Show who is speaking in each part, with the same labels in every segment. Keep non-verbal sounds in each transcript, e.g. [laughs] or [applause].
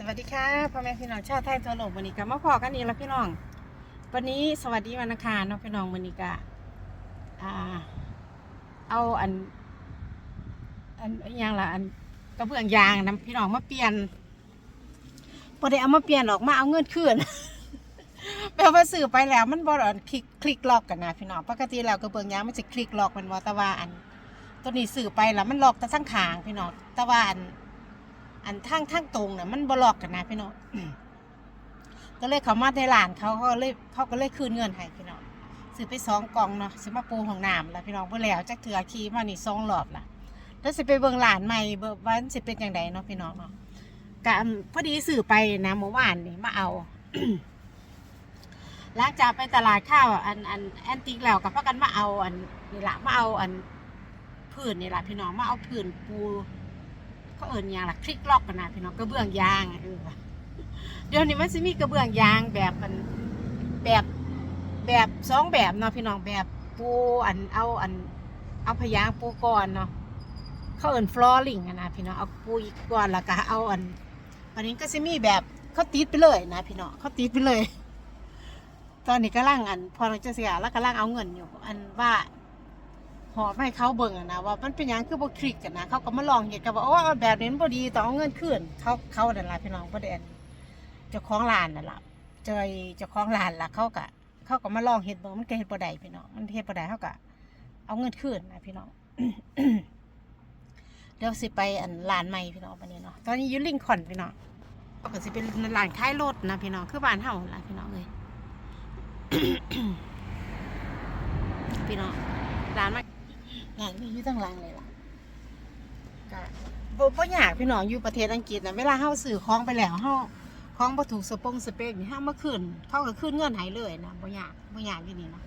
Speaker 1: สวัสดีค่ะพ่อแม่พี่น้องชาวไทยทั่วโลกวันนี้ก็มาพอกันอีกแล้วพี่น้อง วันนี้สวัสดีวันอังคารเนาะพี่น้องวันนี้ก็อ่าเอาอันอันอย่างละอันกระเบื้องยางนะพี่น้องมาเปลี่ยนพอได้เอามาเปลี่ยนออกมาเอาเงินคืนแปลว่าซื้อไปแล้วมันบอลคลิกคลิกล็อกกันนะพี่น้องปกติแล้วกระเบื้องยางมันจะคลิกล็อกมันว่าต่ว่าอันตัวนี้ซื้อไปแล้วมันล็อกแต่ทั้งขางพี่น้องต่ว่าอัน อันทางทางตรงน่ะมันบล็อกกันนะพี่น้องก็เลยเขามาในร้านเขาเขาก็เลยเขาก็เลยคืนเงินให้พี่น้องซื้อไปสองกล่องเนาะซื้อมาปูของน้ำแล้วพี่น้องเพื่อแล้วจักเถือขี่มานี่สองรอบละแล้วสิไปเบิ่งร้านใหม่เบิ่งวันสิเป็นอย่างไรเนาะพี่น้องเนาะกะพอดีซื้อไปนะเมื่อวานนี่มาเอาหลังจากไปตลาดข้าวอันอันแอนติกแล้วกับพากันมาเอาอันนี่ละมาเอาอันพื้นนี่ละพี่น้องมาเอาพื้นปู เขาเอิญยางล่ะคลิกล็อกกันนะพี่น้องกระเบื้องยางเออเดี๋ยวนี้มันจะมีกระเบื้องยางแบบมันแบบแบบสองแบบเนาะพี่น้องแบบปูอันเอาอันเอาพยางปูก่อนเนาะเขาเอิญฟลอริงนะพี่น้องเอาปูอีกก่อนแล้วก็เอาอันอันนี้ก็จะมีแบบเขาติดไปเลยนะพี่น้องเขาติดไปเลย ตอนนี้ก็ล่างอัน พอเราจะเสียแล้วก็ล่างเอาเงินอยู่ อันว่า หอบให้เขาเบิ่งอะนะว่ามันเป็นหยังคือบ่คลิกกันนะเขาก็มาลองเหตุกันว่าโอ้แบบนี้มันบ่ดีต้องเอาเงินคืนเขาเขานั่นล่ะพี่น้องบ่ได้อันเจ้าของร้านนั่นล่ะเจอเจ้าของร้านล่ะเขาก็เขาก็มาลองเฮ็ดเบิ่งมันก็เฮ็ดบ่ได้พี่น้องมันเฮ็ดบ่ได้เขาก็เอาเงินคืนนะพี่น้อง เดี๋ยวสิไปอันร้านใหม่พี่น้องวันนี้เนาะตอนนี้อยู่ลิงคอนพี่น้องก็สิเป็นร้านขายรถนะพี่น้องคือบ้านเฮาล่ะพี่น้องเอ้ยพี่น้องร้านมา งานมีอยู่ตั้งหลังเลยล่ะก็บ่บ่อยากพี่น้องอยู่ประเทศอังกฤษนะเวลาเฮาซื้อของไปแล้วเฮาของบ่ถูกสปงสเปกนี่เฮามาคืนเขาก็คืนเงินให้เลยนะบ่อยากบ่อยากอยู่นี่นะ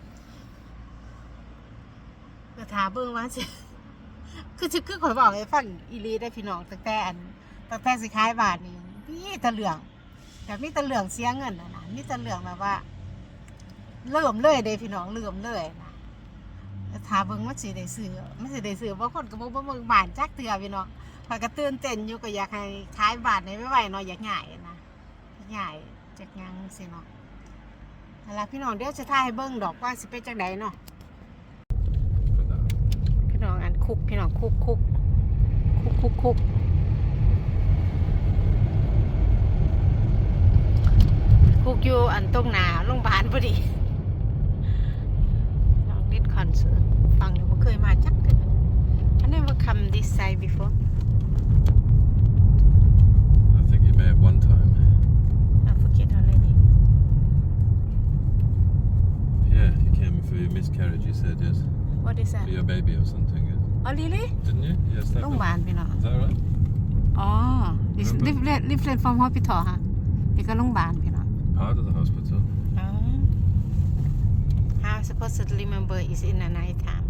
Speaker 1: ก็ถาเบิ่งว่าสิคือสิคือข่อยบอกให้ฟังอีหลีได้พี่น้องตั้งแต่อันตั้งแต่สิขายบาทนี่มีแต่เหลืองแต่มีแต่เหลืองเสียเงินน่ะนะมีแต่เหลืองแบบว่าเริ่มเลยเด้พี่น้องเริ่มเลยนะ ถ้าเบิ่งมันสิได้ซื้อมันสิได้ซื้อบางคนก็บ่บ่เบิ่งบ้านจักเทื่อพี่น้องข้อยก็ตื่นเต้นอยู่ก็อยากให้ขายบ้านให้ไวๆเนาะอยากง่ายนะง่ายจักหยังสิเนาะนั่นล่ะพี่น้องเดี๋ยวจะถ่ายให้เบิ่งดอกว่าสิเป็นจังไดเนาะพี่น้องอันคุกพี่น้องคุกคุกคุกคุกคุกคุกอยู่อันตรงหน้าโรงพยาบาลพอดี องนิดคอนเสิร์ตฟังอยู่บ่เคยมาจักเทื่อ I never come this side before
Speaker 2: I think you may have one time.
Speaker 1: I forget already
Speaker 2: Yeah, you came for your miscarriage, you said, yes.
Speaker 1: what is that
Speaker 2: For your baby or something, yes.
Speaker 1: oh really
Speaker 2: Didn't you? Yes, that
Speaker 1: โรงพยาบาลพี่น้อง
Speaker 2: Is that right?
Speaker 1: อ๋อ this
Speaker 2: Remember?
Speaker 1: different different from hospital ฮะนี่ก็โรงพยาบาลพี่น้อง
Speaker 2: Part of the hospital.
Speaker 1: I'm remember is in the night time.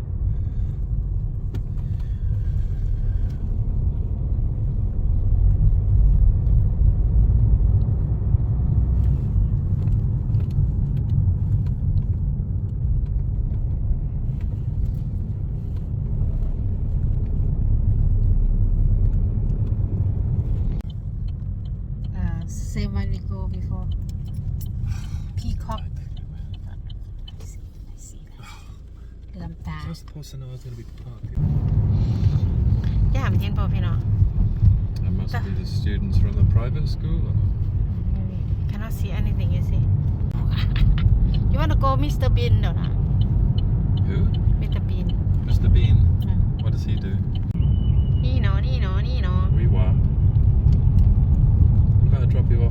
Speaker 1: Uh, same one we go before. Peacock.
Speaker 2: I think we may.
Speaker 1: I see, I see. เลื่อมตา
Speaker 2: I was supposed to know I was going to be parking.
Speaker 1: ย่ามเห็นป่พี่น้อง
Speaker 2: That must
Speaker 1: The-
Speaker 2: be the students from the private school. Or not?
Speaker 1: cannot see anything you see [laughs] you want to go Mr. Bean เดี๋ยวนะ
Speaker 2: Who?
Speaker 1: Mr. Bean
Speaker 2: Mr. Bean.
Speaker 1: Mm.
Speaker 2: What does he do?
Speaker 1: นี่เนาะนี่เนาะนี่เนาะ
Speaker 2: We were. We better drop you off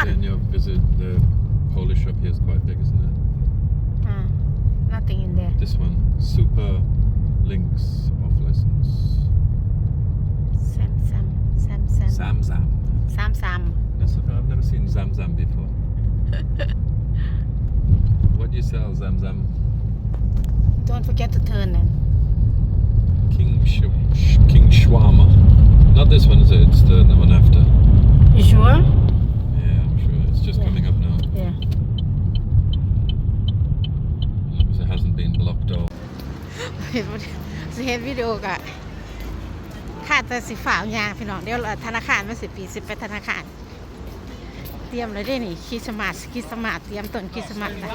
Speaker 2: fun. And you visit the Polish shop here is quite big, isn't it?
Speaker 1: Mm, nothing in there.
Speaker 2: This one, Super Links off
Speaker 1: license.
Speaker 2: Sam Sam
Speaker 1: Sam Sam. Sam Sam. Sam Sam.
Speaker 2: That's I've never seen Zam Zam before. [laughs] what do you sell, Zam Zam?
Speaker 1: Don't forget to turn then.
Speaker 2: King Sh- King Shawarma. Not this one, is it? It's the one after.
Speaker 1: You sure? เห็นสิเห็นวิดีโอกะขาดแต่สิฝ่าวยางพี่น้องเดี๋ยวธนาคารมาสิปีสิไปธนาคาร เตรียมเลยได้นี่คิสมาสคิสมาเตรียมต้นคิสมาสนะ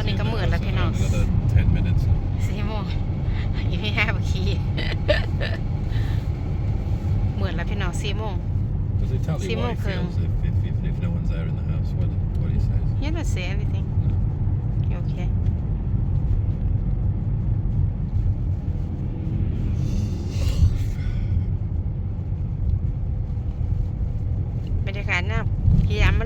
Speaker 1: อนนี้ก็มืดแล้วพี่น้อง
Speaker 2: Another 10 minutes.
Speaker 1: สี่โมงอีกไม่ห้าบักคีมืดแล้วพี่น้องสี่โมง
Speaker 2: Does he tell you
Speaker 1: Simon
Speaker 2: what he
Speaker 1: Kern.
Speaker 2: feels if, if, if, if no one's there in the house? What, what he says?
Speaker 1: You don't say anything. You okay? บรรยากาศหน้ายามแม